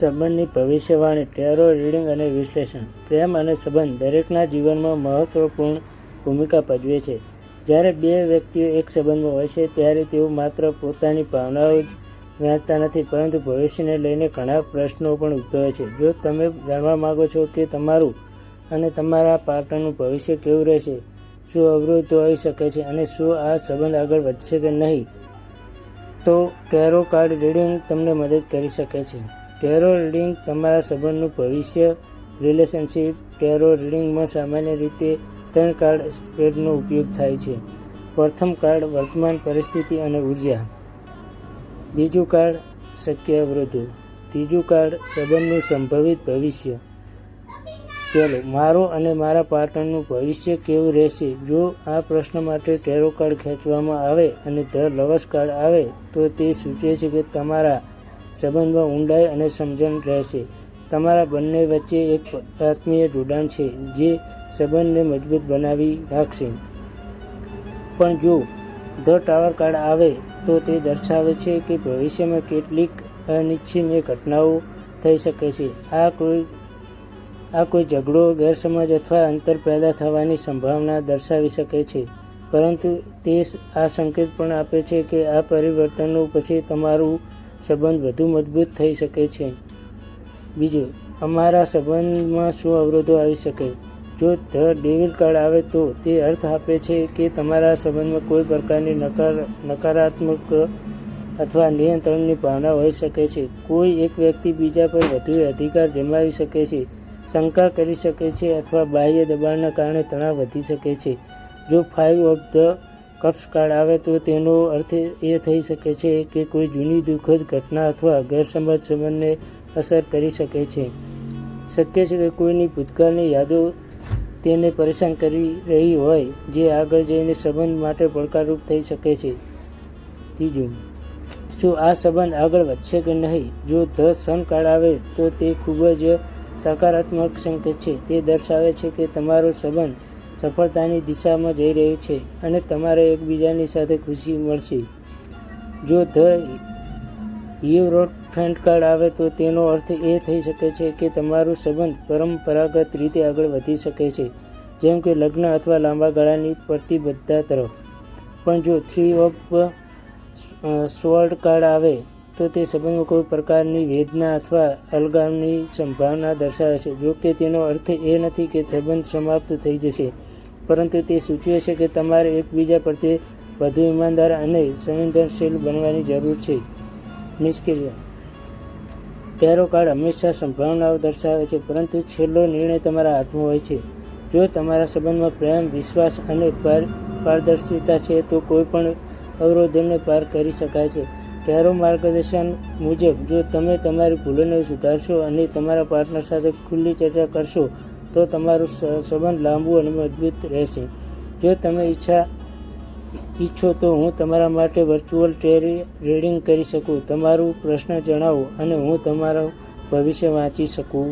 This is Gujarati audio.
સંબંધની ભવિષ્યવાણી, ટેરો રીડિંગ અને વિશ્લેષણ. પ્રેમ અને સંબંધ દરેકના જીવનમાં મહત્વપૂર્ણ ભૂમિકા ભજવે છે. જ્યારે બે વ્યક્તિઓ એક સંબંધમાં હોય છે, ત્યારે તેઓ માત્ર પોતાની ભાવનાઓ જ વહેંચતા નથી, પરંતુ ભવિષ્યને લઈને ઘણા પ્રશ્નો પણ ઉદ્ભવે છે. જો તમે જાણવા માંગો છો કે તમારું અને તમારા પાર્ટનરનું ભવિષ્ય કેવું રહેશે, શું અવરોધો આવી શકે છે અને શું આ સંબંધ આગળ વધશે કે નહીં, તો ટેરો કાર્ડ રીડિંગ તમને મદદ કરી શકે છે. ટેરો રીડિંગ તમારા સંબંધનું ભવિષ્ય રિલેશનશિપ ટેરો રીડિંગમાં સામાન્ય રીતે ત્રણ કાર્ડ સ્પ્રેડનો ઉપયોગ થાય છે. પ્રથમ કાર્ડ વર્તમાન પરિસ્થિતિ અને ઊર્જા. બીજું કાર્ડ શક્ય અવરોધો ત્રીજું કાર્ડ સંબંધનું સંભવિત ભવિષ્ય. પહેલું, મારો અને મારા પાર્ટનરનું ભવિષ્ય કેવું રહેશે? જો આ પ્રશ્ન માટે ટેરો કાર્ડ ખેંચવામાં આવે અને ધ લવસ કાર્ડ આવે, તો તે સૂચવે છે કે તમારા સંબંધમાં ઊંડાઈ અને સમજણ રહેશે. તમારા બંને વચ્ચે એક આત્મીય જોડાણ છે, જે સંબંધને મજબૂત બનાવી રાખશે. પણ જો ધ ટાવર કાર્ડ આવે, તો તે દર્શાવે છે કે ભવિષ્યમાં કેટલીક અનિચ્છનીય ઘટનાઓ થઈ શકે છે. આ કોઈ આ કોઈ ઝઘડો, ગેરસમજ અથવા અંતર પેદા થવાની સંભાવના દર્શાવી શકે છે. પરંતુ તે આ સંકેત પણ આપે છે કે આ પરિવર્તનો પછી તમારું સંબંધ વધુ મજબૂત થઈ શકે છે. બીજું, અમારા સંબંધમાં શું અવરોધો આવી શકે? જો ધ ડેવિલ કાર્ડ આવે તો તે અર્થ આપે છે કે તમારા સંબંધમાં કોઈ પ્રકારની નકાર, નકારાત્મક અથવા નિયંત્રણની ભાવના હોઈ શકે છે. કોઈ એક વ્યક્તિ બીજા પર વધુ અધિકાર જમાવી શકે છે, શંકા કરી શકે છે અથવા બાહ્ય દબાણના કારણે તણાવ વધી શકે છે. જો ફાઇવ ઓફ ધ કાર્ડ આવે તો તેનો અર્થ એ થઈ શકે છે કે કોઈ જૂની દુઃખદ ઘટના અથવા ગેરસમજ સંબંધને અસર કરી શકે છે. શક્ય છે કે કોઈની ભૂતકાળની યાદો તેને પરેશાન કરી રહી હોય, જે આગળ જઈને સંબંધ માટે પડકારરૂપ થઈ શકે છે. ત્રીજું, શું આ સંબંધ આગળ વધશે કે નહીં? જો ધ સન કાર્ડ આવે તો તે ખૂબ જ સકારાત્મક સંકેત છે. તે દર્શાવે છે કે તમારો સંબંધ સફળતાની દિશામાં જઈ રહ્યું છે અને તમારે એકબીજાની સાથે ખુશી મળશે. જો ધ યુરોટ ફ્રેન્ડ કાર્ડ આવે તો તેનો અર્થ એ થઈ શકે છે કે તમારું સંબંધ પરંપરાગત રીતે આગળ વધી શકે છે, જેમ કે લગ્ન અથવા લાંબા ગાળાની પ્રતિબદ્ધતા તરફ. પણ જો થ્રી ઓફ સ્વર્ડ કાર્ડ આવે તો તે સંબંધમાં કોઈ પ્રકારની વેદના અથવા અલગામની સંભાવના દર્શાવે છે. જો કે તેનો અર્થ એ નથી કે સંબંધ સમાપ્ત થઈ જશે, પરંતુ તે સૂચવે છે કે તમારે એકબીજા પ્રત્યે વધુ ઈમાનદાર અને સંવેદનશીલ બનવાની જરૂર છે. નિષ્ક્રિય પેરો કાર્ડ હંમેશા સંભાવનાઓ દર્શાવે છે, પરંતુ છેલ્લો નિર્ણય તમારા હાથમાં હોય છે. જો તમારા સંબંધમાં પ્રેમ, વિશ્વાસ અને પાર પારદર્શિતા છે, તો કોઈ પણ અવરોધોને પાર કરી શકાય છે. ટેરો માર્ગદર્શન મુજબ જો તમે તમારી ભૂલોને સુધારશો અને તમારા પાર્ટનર સાથે ખુલ્લી ચર્ચા કરશો, તો તમારો સંબંધ લાંબુ અને મજબૂત રહેશે. જો તમે ઈચ્છા ઈચ્છો તો હું તમારા માટે વર્ચ્યુઅલ ટેરી રીડિંગ કરી શકું. તમારું પ્રશ્ન જણાવો અને હું તમારું ભવિષ્ય વાંચી શકું.